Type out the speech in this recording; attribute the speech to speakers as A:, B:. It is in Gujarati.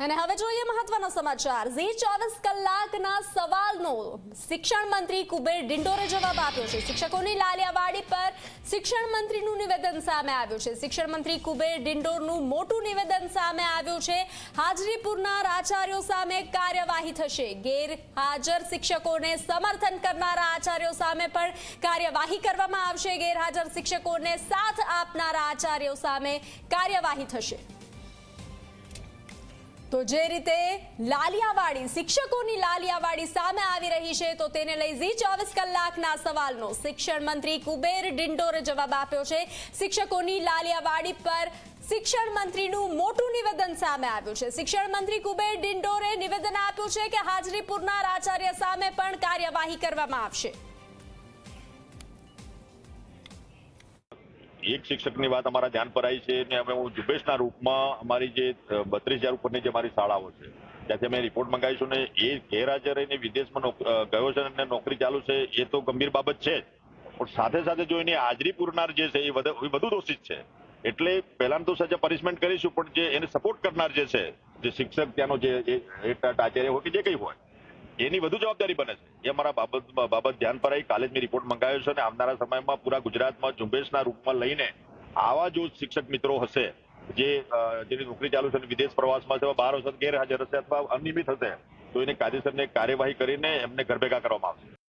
A: અને હવે જોઈએ મહત્વનો સમાચાર. ઝી ચોવીસ કલાકના સવાલનો શિક્ષણ મંત્રી કુબેર ડિંડોરે જવાબ આપ્યો છે. શિક્ષકોની લાલિયાવાડી પર શિક્ષણ મંત્રીનું નિવેદન સામે આવ્યું છે. શિક્ષણ મંત્રી કુબેર ડિંડોરનું મોટું નિવેદન સામે આવ્યું છે. હાજરીપુરના આચાર્યો સામે કાર્યવાહી થશે. ગેરહાજર શિક્ષકોને સમર્થન કરનારા આચાર્યો સામે પણ કાર્યવાહી કરવામાં આવશે. ગેરહાજર શિક્ષકોને સાથ આપનારા આચાર્યો સામે કાર્યવાહી થશે. તો જે રીતે લાલિયાવાડી, શિક્ષકોની લાલિયાવાડી સામે આવી રહી છે, તો તેને લઈ ઝી ચોવીસ કલાકના સવાલનો શિક્ષણ મંત્રી કુબેર ડિંડોરે જવાબ આપ્યો છે. શિક્ષકોની લાલિયાવાડી પર શિક્ષણ મંત્રીનું મોટું નિવેદન સામે આવ્યું છે. શિક્ષણ મંત્રી કુબેર ડિંડોરે નિવેદન આપ્યું છે કે હાજરીપુરના આચાર્ય સામે પણ કાર્યવાહી કરવામાં આવશે.
B: એક શિક્ષકની વાત અમારા ધ્યાન પર આવી છે ને અમે હું ઝુંબેશના રૂપમાં અમારી જે બત્રીસ હજાર ઉપરની જે મારી શાળાઓ છે, ત્યાંથી અમે રિપોર્ટ મંગાવીશું ને એ ગેરહાજર રહીને વિદેશમાં ગયો છે અને નોકરી ચાલુ છે એ તો ગંભીર બાબત છે પણ સાથે સાથે જો એની હાજરી પૂરનાર જે છે એ વધુ દોષિત છે. એટલે પહેલા તો સજા પનિશમેન્ટ કરીશું, પણ જે એને સપોર્ટ કરનાર જે છે, જે શિક્ષક ત્યાંનો જે આચાર્ય હોય કે જે કંઈ હોય એની વધુ જવાબદારી બને છે. એ મારા બાબત બાબત ધ્યાન પર આવી કાલે જ મેં રિપોર્ટ મંગાવ્યો છે અને આવનારા સમયમાં પૂરા ગુજરાતમાં ઝુંબેશના રૂપમાં લઈને આવા જો શિક્ષક મિત્રો હશે જે જેની નોકરી ચાલુ છે વિદેશ પ્રવાસમાં છે બાર હશે ગેરહાજર હશે અથવા અનિયમિત હશે, તો એની કાયદેસરની કાર્યવાહી કરીને એમને ઘર ભેગા કરવામાં આવશે.